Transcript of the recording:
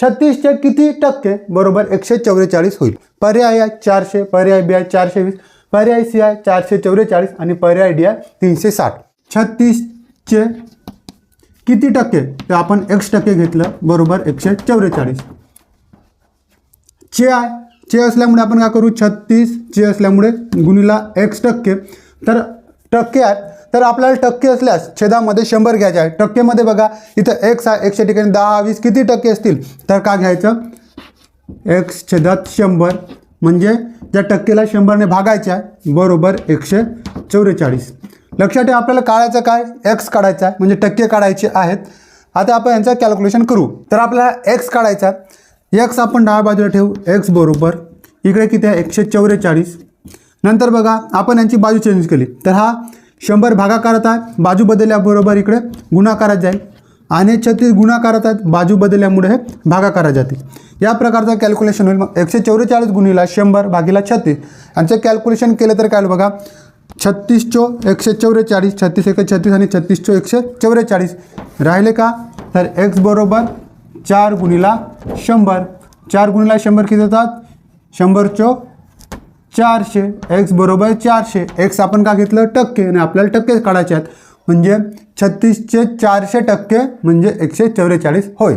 छत्तीसचे किती टक्के? बरोबर एकशे चौवेचाळीस होईल. पर्याय आहे चारशे पर्याय बी आहे चारशे वीस पर्याय सी आहे चारशे चौवेचाळीस आणि पर्याय डी आहे तीनशे साठ. छत्तीसचे किती टक्के? तर आपण एक्स टक्के घेतलं बरोबर एकशे चौवेचाळीस चे आहे चे असल्यामुळे आपण काय करू? छत्तीस चे असल्यामुळे गुणीला एक्स टक्के. तर टक्के आहेत तर आपल्याला टक्के असल्यास छेदामध्ये शंभर घ्यायचे आहे. टक्केमध्ये बघा इथं एक्स आहे एकशे ठिकाणी दहा वीस किती टक्के असतील? तर का घ्यायचं? एक्स छेदात शंभर. म्हणजे त्या टक्केला शंभरने भागायचं आहे बरोबर एकशे चौवेचाळीस. लक्षात ठेवा आपल्याला काढायचं काय? एक्स काढायचं आहे म्हणजे टक्के काढायचे आहेत. आता आपण यांचं कॅल्क्युलेशन करू. तर आपल्याला एक्स काढायचा एक्स आपण डाव्या बाजूला ठेवू. एक्स बरोबर. इकडे किती आहे? एकशे चौवेचाळीस. नंतर बघा आपण यांची बाजू चेंज केली. तर हा शंभर भागाकारात आहे बाजू बदलल्याबरोबर इकडे गुणाकारात जाईल. आणि छत्तीस गुणाकारात आहेत बाजू बदलल्यामुळे हे भागाकारात जातील. या प्रकारचं कॅल्क्युलेशन होईल. मग एकशे चौवेचाळीस गुणीला शंभर भागीला छत्तीस. यांचं कॅल्क्युलेशन केलं तर काय बघा? छत्तीस चो एकशे चौवेचाळीस छत्तीस एक छत्तीस आणि छत्तीस चो एकशे चौवेचाळीस. राहिले का? तर एक्स बरोबर चार गुणीला शंभर. चार गुणीला शंभर किती होतात? शंभर चो चारशे एक्स बरोबर चारशे. एक्स आपण का घेतलं? टक्के. आणि आपल्याला टक्के काढायचे आहेत. म्हणजे छत्तीसचे चारशे टक्के म्हणजे एकशे चौवेचाळीस होय.